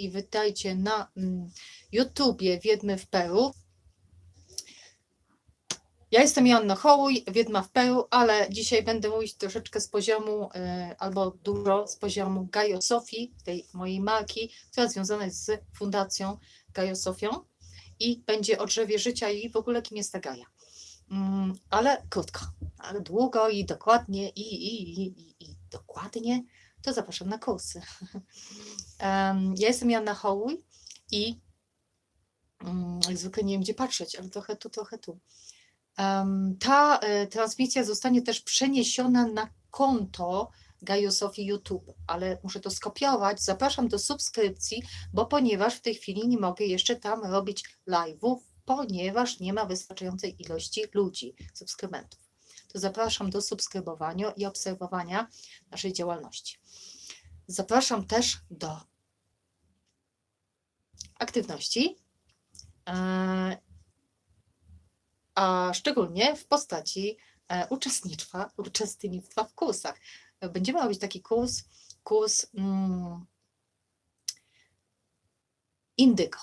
i wydajcie na mm, YouTubie Wiedmy w Peru. Ja jestem Joanna Hołuj, Wiedma w Peru, ale dzisiaj będę mówić troszeczkę z poziomu, e, albo dużo z poziomu Gajo Sofii, tej mojej marki, która związana jest z fundacją Gajo Sofią i będzie o drzewie życia i w ogóle kim jest ta Gaja. Mm, ale krótko, ale długo i dokładnie i, i, i, i, i dokładnie, to zapraszam na kursy. Ja jestem Joanna Hołuj i mm, jak zwykle nie wiem gdzie patrzeć, ale trochę tu, trochę tu. Ta e, transmisja zostanie też przeniesiona na konto Gaju Sofii YouTube, ale muszę to skopiować. Zapraszam do subskrypcji, bo ponieważ w tej chwili nie mogę jeszcze tam robić live'ów, ponieważ nie ma wystarczającej ilości ludzi, subskrybentów. To zapraszam do subskrybowania i obserwowania naszej działalności. Zapraszam też do aktywności. e, a szczególnie w postaci e, uczestnictwa, uczestnictwa w kursach. Będziemy robić taki kurs, kurs mm, indygo.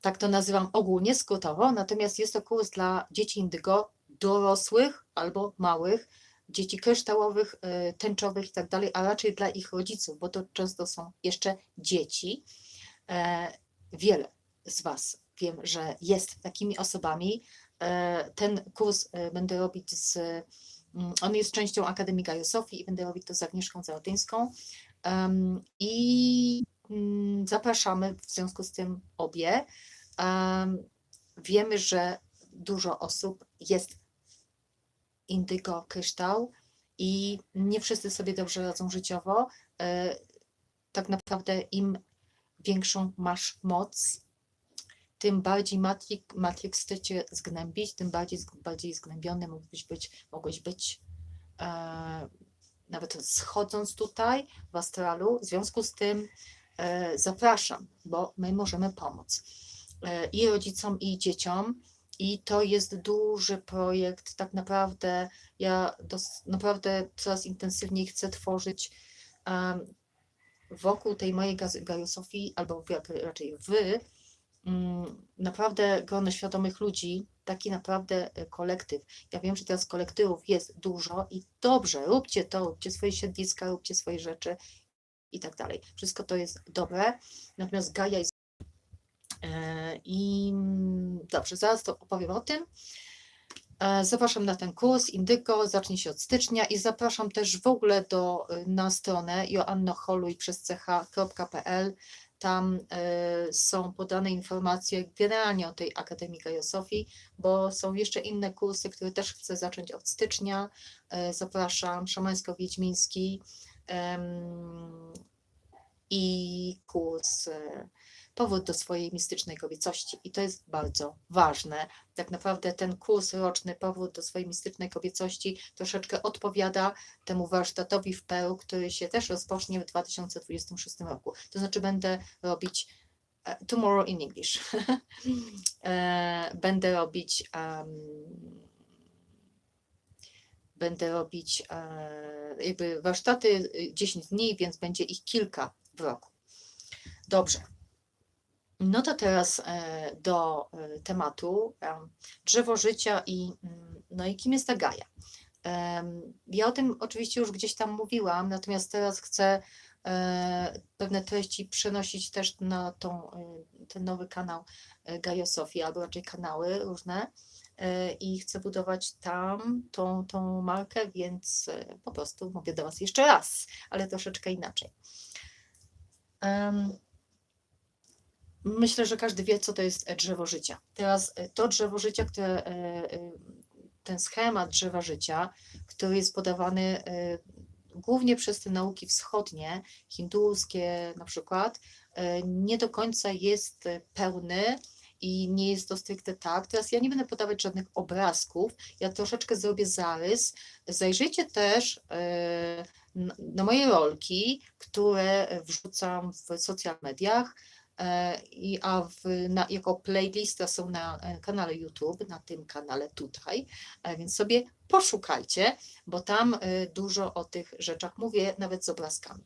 Tak to nazywam ogólnie, skrótowo, natomiast jest to kurs dla dzieci indygo, dorosłych albo małych, dzieci kryształowych, e, tęczowych i tak a raczej dla ich rodziców, bo to często są jeszcze dzieci. Wiele z Was wiem, że jest takimi osobami, E, ten kurs e, będę robić z, mm, on jest częścią Akademii Gaja Sofii i będę robić to z Agnieszką Załotyńską Em, i mm, zapraszamy w związku z tym obie. Em, Wiemy, że dużo osób jest indygo kryształ i nie wszyscy sobie dobrze radzą życiowo. E, Tak naprawdę im większą masz moc, tym bardziej Matrix, Matrix chce cię zgnębić, tym bardziej, bardziej zgnębiony mógłbyś być, mogłeś być e, nawet schodząc tutaj w astralu. W związku z tym e, zapraszam, bo my możemy pomóc e, i rodzicom, i dzieciom. I to jest duży projekt. Tak naprawdę ja dos, naprawdę coraz intensywniej chcę tworzyć em, wokół tej mojej Gajosofii, albo raczej wy, mm, naprawdę grono świadomych ludzi, taki naprawdę e, kolektyw. Ja wiem, że teraz kolektywów jest dużo i dobrze, róbcie to, róbcie swoje siedliska, róbcie swoje rzeczy i tak dalej. Wszystko to jest dobre, natomiast Gaja jest e, i mm, dobrze, zaraz to opowiem o tym. E, Zapraszam na ten kurs Indygo, zacznie się od stycznia i zapraszam też w ogóle do, y, na stronę ch.pl. Tam e, są podane informacje generalnie o tej Akademii Gajosofii, bo są jeszcze inne kursy, które też chcę zacząć od stycznia. E, Zapraszam, szamańsko-wiedźmiński em, i kurs e, Powrót do swojej mistycznej kobiecości. I to jest bardzo ważne. Tak naprawdę ten kurs roczny Powrót do swojej mistycznej kobiecości troszeczkę odpowiada temu warsztatowi w Peru, który się też rozpocznie w 2026 roku. To znaczy będę robić e, tomorrow in English. E, będę robić em, będę robić e, jakby warsztaty y, 10 dni, więc będzie ich kilka w roku. Dobrze. No to teraz e, do e, tematu em, drzewo życia i, mm, no i kim jest ta Gaja. Ja o tym oczywiście już gdzieś tam mówiłam, natomiast teraz chcę e, pewne treści przenosić też na tą, e, ten nowy kanał e, Gaja Sofii, albo raczej kanały różne e, i chcę budować tam tą, tą markę, więc e, po prostu mówię do Was jeszcze raz, ale troszeczkę inaczej. Myślę, że każdy wie, co to jest e, drzewo życia. Teraz e, to drzewo życia, które, e, ten schemat drzewa życia, który jest podawany głównie przez te nauki wschodnie, hinduskie na przykład, nie do końca jest pełny i nie jest to stricte tak. Teraz ja nie będę podawać żadnych obrazków, ja troszeczkę zrobię zarys. Zajrzyjcie też na moje rolki, które wrzucam w social mediach. E, I, a w, na, jako playlista są na e, kanale YouTube, na tym kanale tutaj, e, więc sobie poszukajcie, bo tam dużo o tych rzeczach mówię, nawet z obrazkami.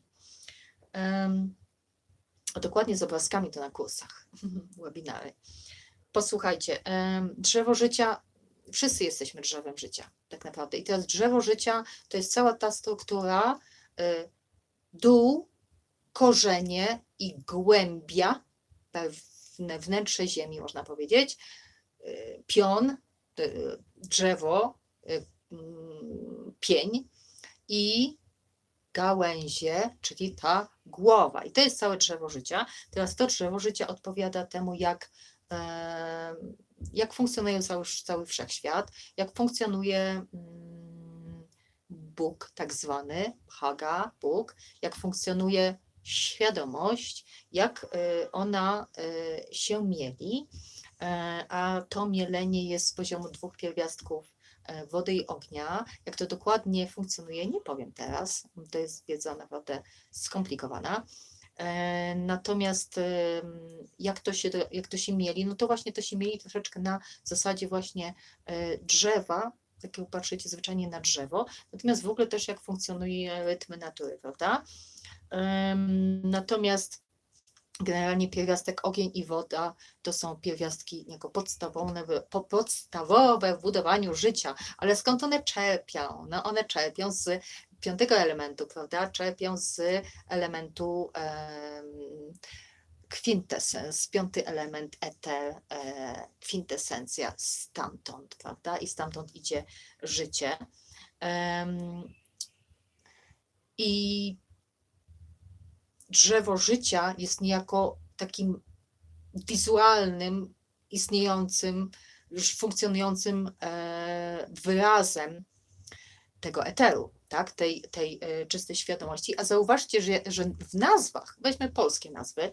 A dokładnie z obrazkami to na kursach, webinary. Posłuchajcie, em, drzewo życia, wszyscy jesteśmy drzewem życia, tak naprawdę. I teraz drzewo życia to jest cała ta struktura, y, dół, korzenie i głębia, pewne wnętrze ziemi, można powiedzieć, y, pion, y, drzewo, y, mm, pień i gałęzie, czyli ta głowa. I to jest całe drzewo życia. Teraz to drzewo życia odpowiada temu, jak, em, jak funkcjonuje cały, cały wszechświat, jak funkcjonuje mm, Bóg, tak zwany, Haga, Bóg, jak funkcjonuje świadomość, jak y, ona y, się mieli, e, a to mielenie jest z poziomu dwóch pierwiastków e, wody i ognia. Jak to dokładnie funkcjonuje, nie powiem teraz, to jest wiedza naprawdę skomplikowana. E, Natomiast em, jak to, się, jak to się mieli, no to właśnie to się mieli troszeczkę na zasadzie właśnie drzewa, takiego patrzycie zwyczajnie na drzewo, natomiast w ogóle też jak funkcjonuje rytmy natury, prawda? Natomiast generalnie pierwiastek ogień i woda to są pierwiastki jako podstawowe, podstawowe w budowaniu życia. Ale skąd one czerpią? No one czerpią z piątego elementu, prawda? Czerpią z elementu em, kwintesens, piąty element eter, e, kwintesencja stamtąd, prawda? I stamtąd idzie życie. Em, I drzewo życia jest niejako takim wizualnym, istniejącym, już funkcjonującym e, wyrazem tego eteru, tak? tej, tej e, czystej świadomości. A zauważcie, że, że w nazwach, weźmy polskie nazwy,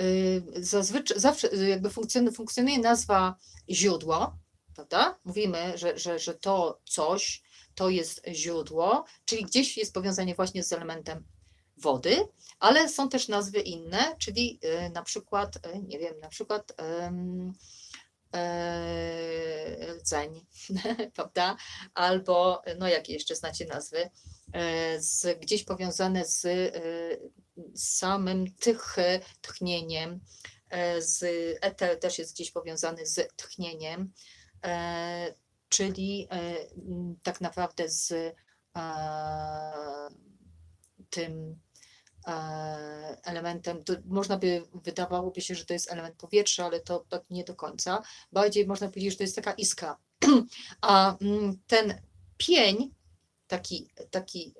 y, zazwyczaj, zawsze jakby funkcjonuje, funkcjonuje nazwa źródło, prawda? Mówimy, że, że, że to coś, to jest źródło, czyli gdzieś jest powiązanie właśnie z elementem wody, ale są też nazwy inne, czyli y, na przykład, y, nie wiem, na przykład rdzeń, prawda? Albo, no jakie jeszcze znacie nazwy, z, gdzieś powiązane z, z samym tych, tchnieniem, z eter też jest gdzieś powiązany z tchnieniem, czyli e, tak naprawdę z e, tym e, elementem, można by, wydawałoby się, że to jest element powietrza, ale to tak nie do końca. Bardziej można powiedzieć, że to jest taka iskra. A ten pień, taki, taki,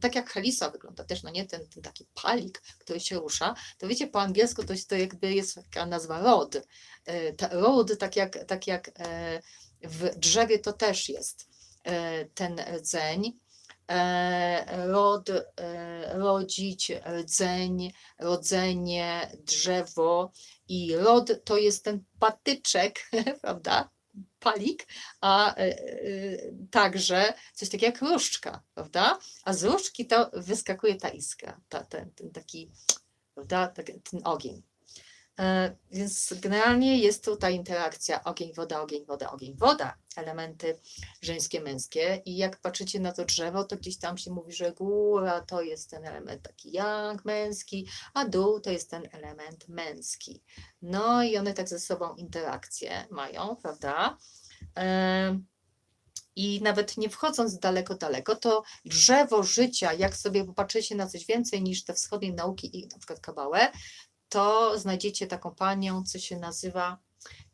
tak jak helisa wygląda też, no nie, ten, ten taki palik, który się rusza, to wiecie, po angielsku to, to jakby jest taka nazwa rod. Rod, tak jak, tak jak w drzewie to też jest e, ten rdzeń, e, rod, e, rodzić, rdzeń, rodzenie, drzewo i rod to jest ten patyczek, prawda? Palik, a także coś takiego jak różdżka, prawda? A z różdżki to wyskakuje ta iskra, ta, ten, ten taki, prawda? Tak, ten ogień. E, Więc generalnie jest tu ta interakcja ogień, woda, ogień, woda, ogień, woda, elementy żeńskie, męskie. I jak patrzycie na to drzewo, to gdzieś tam się mówi, że góra to jest ten element taki yang, męski, a dół to jest ten element męski. No i one tak ze sobą interakcje mają, prawda? E, I nawet nie wchodząc daleko, daleko, to drzewo życia, jak sobie popatrzycie na coś więcej niż te wschodnie nauki i na przykład kabałę, to znajdziecie taką panią, co się nazywa,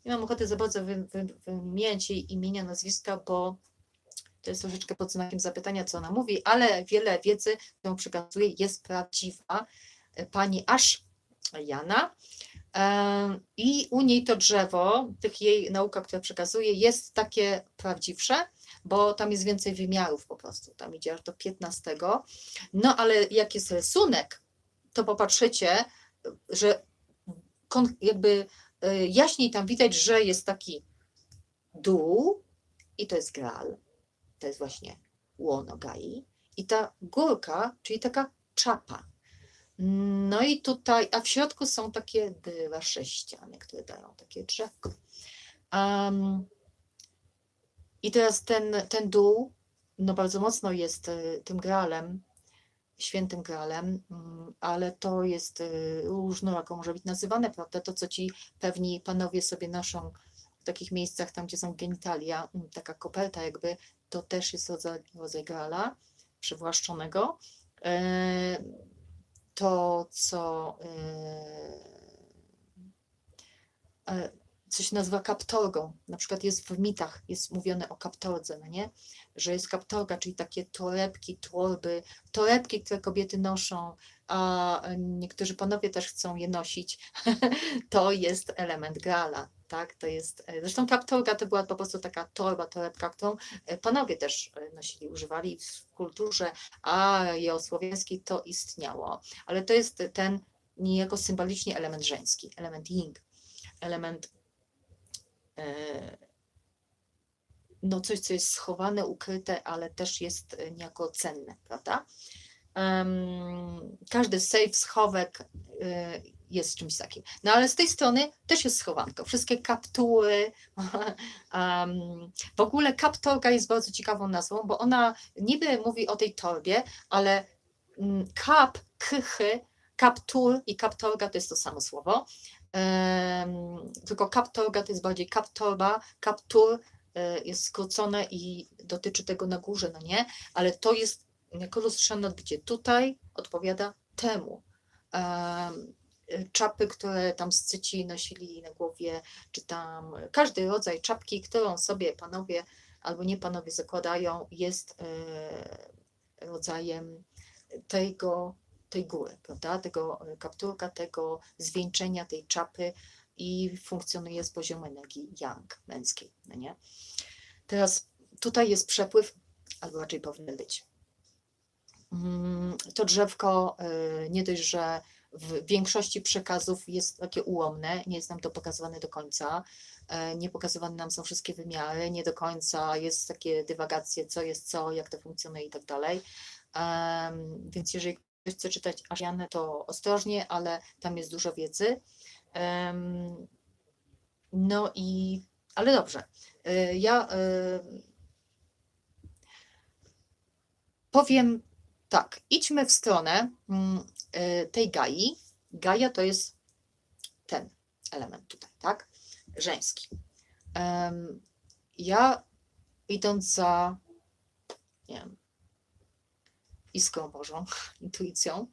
nie mam ochoty za bardzo wy, wy, wymieniać jej imienia, nazwiska, bo to jest troszeczkę pod znakiem zapytania, co ona mówi, ale wiele wiedzy, którą przekazuje, jest prawdziwa. E, Pani Aż Jana. Em, I u niej to drzewo, tych jej nauka, która przekazuje, jest takie prawdziwsze, bo tam jest więcej wymiarów po prostu. Tam idzie aż do 15. No ale jak jest rysunek, to popatrzycie, że jakby y, jaśniej tam widać, że jest taki dół i to jest gral, to jest właśnie łono Gai i ta górka, czyli taka czapa. No i tutaj, a w środku są takie dwa sześciany, które dają takie drzewko. Am, I teraz ten, ten dół, no bardzo mocno jest y, tym gralem, świętym gralem, mm, ale to jest y, różnorako może być nazywane, prawda? To, co ci pewni panowie sobie noszą w takich miejscach, tam gdzie są genitalia, mm, taka koperta jakby, to też jest rodzaj, rodzaj grala przywłaszczonego. E, To, co e, e, co się nazywa kaptorgą. Na przykład jest w mitach, jest mówione o kaptordze, no nie? Że jest kaptorga, czyli takie torebki, torby, torebki, które kobiety noszą, a niektórzy panowie też chcą je nosić. to jest element grala, tak? To jest, zresztą kaptorga to była po prostu taka torba, torebka, którą e, panowie też e, nosili, używali w kulturze słowiańskiej to istniało. Ale to jest ten niejako symbolicznie element żeński, element ying, element e, no coś, co jest schowane, ukryte, ale też jest e, niejako cenne, prawda? Każdy safe, schowek e, jest czymś takim. No ale z tej strony też jest schowanko. Wszystkie kaptury. em, w ogóle kaptorga jest bardzo ciekawą nazwą, bo ona niby mówi o tej torbie, ale mm, kap, krychy, kaptur i kaptorga to jest to samo słowo. Tylko kaptorga to jest bardziej kaptorba, kaptur e, jest skrócone i dotyczy tego na górze, no nie? Ale to jest jako lustrzane odbicie. Tutaj odpowiada temu. Em, e, czapy, które tam scyci nosili na głowie, czy tam każdy rodzaj czapki, którą sobie panowie albo nie panowie zakładają, jest e, rodzajem tego, tej góry, prawda? Tego e, kapturka, tego zwieńczenia, tej czapy i funkcjonuje z poziomu energii yang męskiej, no nie? Teraz tutaj jest przepływ, albo raczej powinien być. Mm, To drzewko e, nie dość, że w większości przekazów jest takie ułomne, nie jest nam to pokazywane do końca, e, nie pokazywane nam są wszystkie wymiary, nie do końca jest takie dywagacje, co jest co, jak to funkcjonuje i tak dalej. Więc jeżeli chce czytać Arianę, to ostrożnie, ale tam jest dużo wiedzy. No i, ale dobrze. E, Ja e, powiem tak, idźmy w stronę mm, e, tej Gai. Gaja to jest ten element tutaj, tak? Żeński. Ja idąc za, nie wiem, iskrą Bożą, intuicją,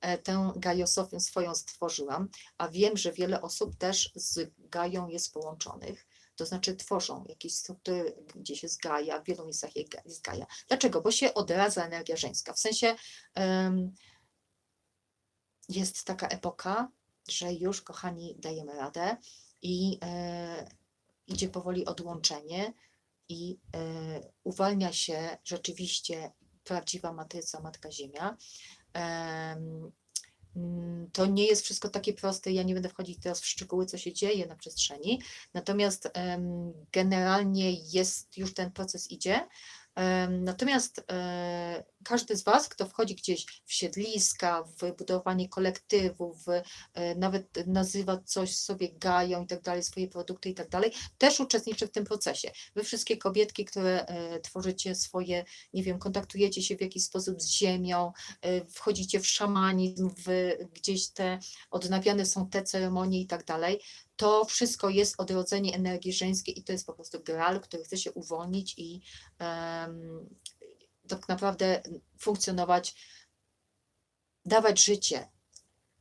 e, tę Gajosofię swoją stworzyłam, a wiem, że wiele osób też z Gają jest połączonych, to znaczy tworzą jakieś struktury, gdzieś jest Gaja, w wielu miejscach jest Ga- jest Gaja. Dlaczego? Bo się odradza energia żeńska. W sensie em, jest taka epoka, że już, kochani, dajemy radę i e, idzie powoli odłączenie i e, uwalnia się rzeczywiście prawdziwa matryca Matka Ziemia. Em, mm, To nie jest wszystko takie proste. Ja nie będę wchodzić teraz w szczegóły, co się dzieje na przestrzeni. Natomiast generalnie jest już ten proces idzie. Natomiast e, każdy z Was, kto wchodzi gdzieś w siedliska, w budowanie kolektywów, e, nawet nazywa coś sobie gają i tak dalej, swoje produkty i tak dalej, też uczestniczy w tym procesie. Wy wszystkie kobietki, które e, tworzycie swoje, nie wiem, kontaktujecie się w jakiś sposób z ziemią, e, wchodzicie w szamanizm, w gdzieś te odnawiane są te ceremonie i tak dalej, to wszystko jest odrodzenie energii żeńskiej i to jest po prostu gral, który chce się uwolnić i em, tak naprawdę funkcjonować, dawać życie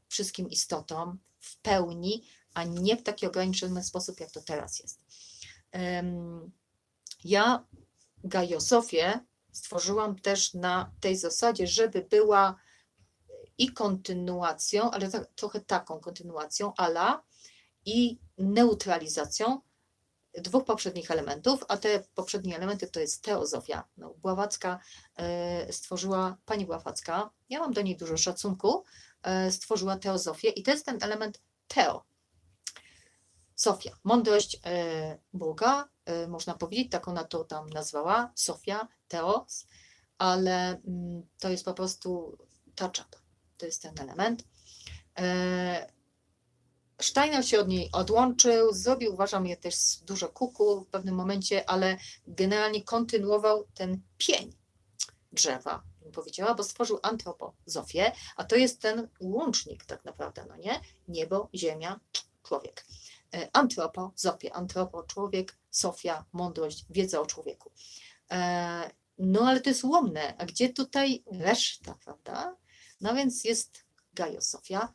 wszystkim istotom w pełni, a nie w taki ograniczony sposób, jak to teraz jest. Ja Gajosofię stworzyłam też na tej zasadzie, żeby była i kontynuacją, ale tak, trochę taką kontynuacją, ala i neutralizacją dwóch poprzednich elementów, a te poprzednie elementy to jest teozofia. No, Bławacka e, stworzyła, pani Bławacka, ja mam do niej dużo szacunku, e, stworzyła teozofię i to jest ten element teo. Sofia, mądrość e, Boga, można powiedzieć, tak ona to tam nazwała, Sofia, teos, ale mm, to jest po prostu ta czapa, to jest ten element. Steiner się od niej odłączył, zrobił, uważam, je też dużo kuku w pewnym momencie, ale generalnie kontynuował ten pień drzewa, bym powiedziała, bo stworzył antropozofię, a to jest ten łącznik tak naprawdę, no nie? Niebo, ziemia, człowiek. E, Antropozofię, antropo, człowiek, sofia, mądrość, wiedza o człowieku. E, No ale to jest łomne, a gdzie tutaj reszta, prawda? No więc jest Gaiosofia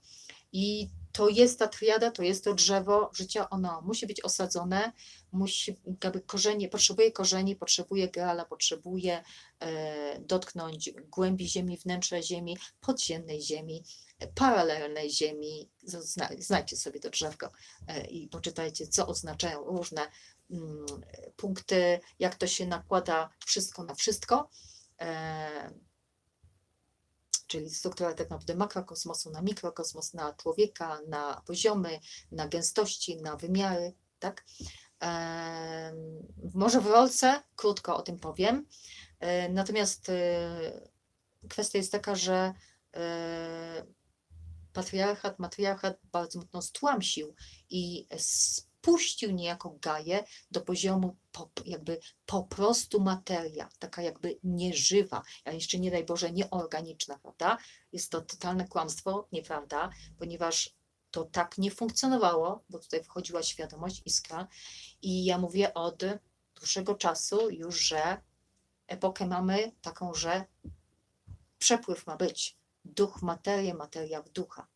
i to jest ta triada, to jest to drzewo życia, ono musi być osadzone, musi, jakby korzenie, potrzebuje korzeni, potrzebuje Graala, potrzebuje e, dotknąć głębi ziemi, wnętrza ziemi, podziemnej ziemi, paralelnej ziemi. Zna, znajdźcie sobie to drzewko e, i poczytajcie, co oznaczają różne mm, punkty, jak to się nakłada wszystko na wszystko. E, czyli struktura tak naprawdę makrokosmosu na mikrokosmos, na człowieka, na poziomy, na gęstości, na wymiary, tak? Może w rolce, krótko o tym powiem. E, Natomiast e, kwestia jest taka, że e, patriarchat, matriarchat bardzo mocno stłamsił i spuścił niejako Gaję do poziomu po, jakby po prostu materia, taka jakby nieżywa, a jeszcze nie daj Boże nieorganiczna, prawda? Jest to totalne kłamstwo, nieprawda, ponieważ to tak nie funkcjonowało, bo tutaj wchodziła świadomość, iskra i ja mówię od dłuższego czasu już, że epokę mamy taką, że przepływ ma być. Duch w materię, materia w ducha.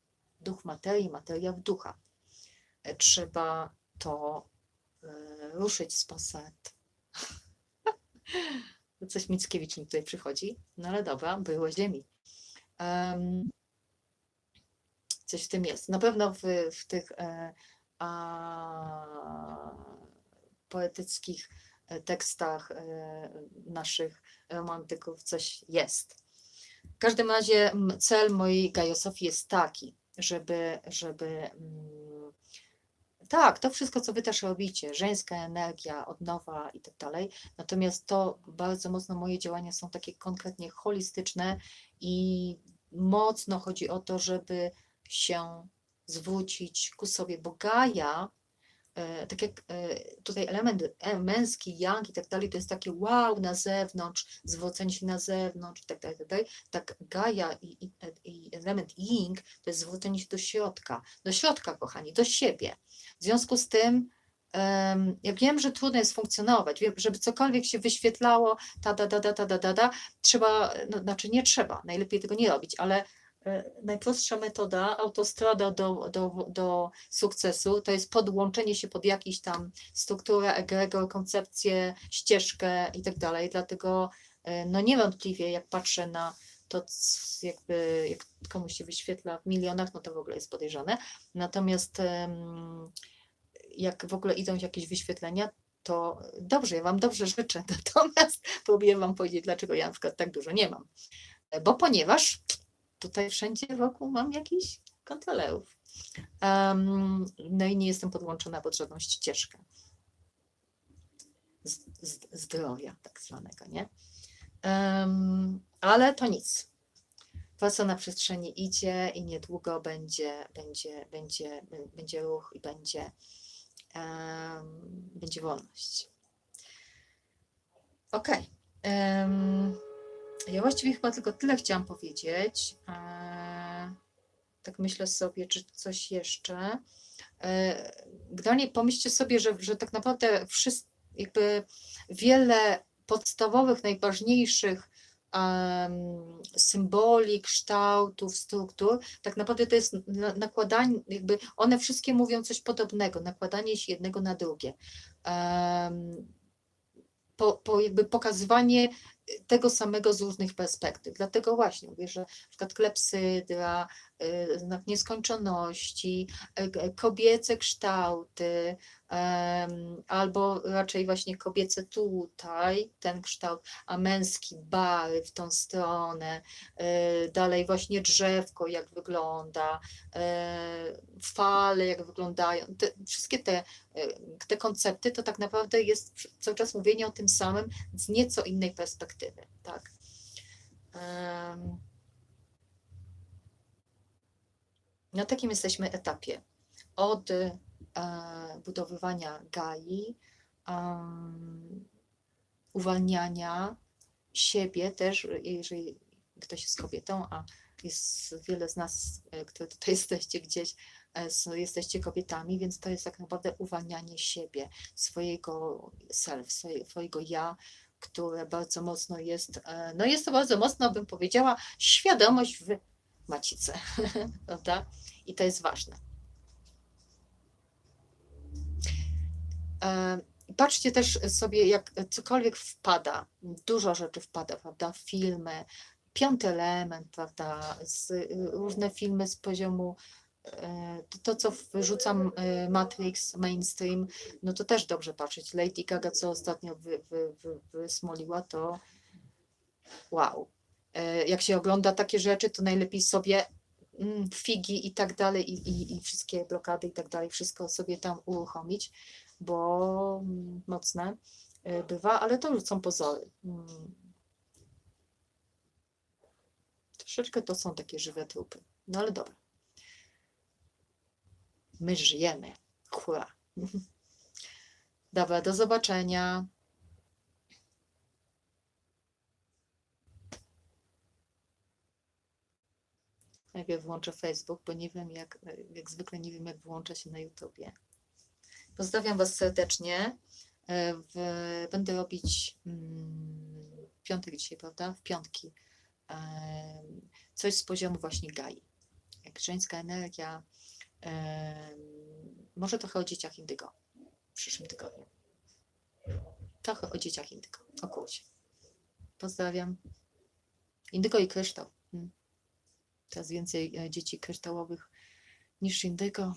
Duch materii, materia w ducha. E, Trzeba to e, ruszyć z pasat. Coś Mickiewicz mi tutaj przychodzi, no ale dobra, było ziemi. Em, coś w tym jest. Na pewno w, w tych e, a, poetyckich e, tekstach e, naszych romantyków coś jest. W każdym razie cel mojej Gajosofii jest taki, żeby, żeby mm, tak, to wszystko, co wy też robicie, żeńska energia, odnowa i tak dalej, natomiast to bardzo mocno moje działania są takie konkretnie holistyczne i mocno chodzi o to, żeby się zwrócić ku sobie, bo Gaja, tak jak e, tutaj element e, męski, yang i tak dalej, to jest takie wow na zewnątrz, zwrócenie się na zewnątrz i tak dalej, tak dalej. Tak Gaja i, i, i element ying to jest zwrócenie się do środka, do środka, kochani, do siebie. W związku z tym, em, ja wiem, że trudno jest funkcjonować, wiem, żeby cokolwiek się wyświetlało, ta, da, da, da, da, da, da, da, trzeba, no, znaczy nie trzeba, najlepiej tego nie robić, ale e, najprostsza metoda, autostrada do, do, do sukcesu, to jest podłączenie się pod jakiś tam strukturę, egregor, koncepcję, ścieżkę i tak dalej, dlatego e, no niewątpliwie jak patrzę na to jakby jak komuś się wyświetla w milionach, no to w ogóle jest podejrzane, natomiast jak w ogóle idą jakieś wyświetlenia, to dobrze, ja Wam dobrze życzę, natomiast próbuję Wam powiedzieć, dlaczego ja na przykład tak dużo nie mam, E, bo ponieważ tutaj wszędzie wokół mam jakichś kontrolerów. Em, no i nie jestem podłączona pod żadną ścieżkę z, z, zdrowia tak zwanego, nie? Em, ale to nic. Praca na przestrzeni idzie i niedługo będzie, będzie, będzie, będzie ruch i będzie, em, będzie wolność. Okej. em, ja właściwie chyba tylko tyle chciałam powiedzieć. E, tak myślę sobie, czy coś jeszcze. E, Generalnie pomyślcie sobie, że, że tak naprawdę jakby wiele podstawowych, najważniejszych symboli, kształtów, struktur, tak naprawdę to jest na- nakładanie, jakby one wszystkie mówią coś podobnego, nakładanie się jednego na drugie. Po, po jakby pokazywanie tego samego z różnych perspektyw. Dlatego właśnie mówię, że przykład klepsydra, y, znak nieskończoności, g- kobiece kształty, albo raczej właśnie kobiece tutaj, ten kształt, a męski bary w tą stronę, y, dalej właśnie drzewko jak wygląda, y, fale jak wyglądają, te, wszystkie te, y, te koncepty to tak naprawdę jest cały czas mówienie o tym samym z nieco innej perspektywy, tak. Na takim jesteśmy etapie. Od budowywania gai, em, uwalniania siebie też, jeżeli ktoś jest kobietą, a jest wiele z nas, e, które tutaj jesteście gdzieś, e, jesteście kobietami, więc to jest tak naprawdę uwalnianie siebie, swojego self, swoje- swojego ja, które bardzo mocno jest, e, no jest to bardzo mocno, bym powiedziała, świadomość w macice, prawda? I to jest ważne. Patrzcie też sobie, jak cokolwiek wpada, dużo rzeczy wpada, prawda? Filmy, piąty element, prawda? Z, y, różne filmy z poziomu e, to, to, co wyrzucam e, Matrix, mainstream, no to też dobrze patrzeć. Lady Gaga, co ostatnio wy, wy, wy, wysmoliła, to wow. E, Jak się ogląda takie rzeczy, to najlepiej sobie mm, figi i tak dalej, i, i, i wszystkie blokady i tak dalej, wszystko sobie tam uruchomić, bo mm, mocne e, bywa, ale to już są pozory. Mm. Troszeczkę to są takie żywe trupy. No ale dobra. My żyjemy. Hura. Dobra, do zobaczenia. Najpierw włączę Facebook, bo nie wiem jak, jak zwykle nie wiem jak włącza się na YouTubie. Pozdrawiam Was serdecznie. E, W, będę robić mm, piątek dzisiaj, prawda? W piątki. em, coś z poziomu właśnie Gai. Jak żeńska energia. em, może trochę o dzieciach indygo w przyszłym tygodniu. Trochę o dzieciach indygo. O kurcie. Pozdrawiam. Indygo i kryształ. Mm. Teraz więcej e, dzieci kryształowych niż indygo.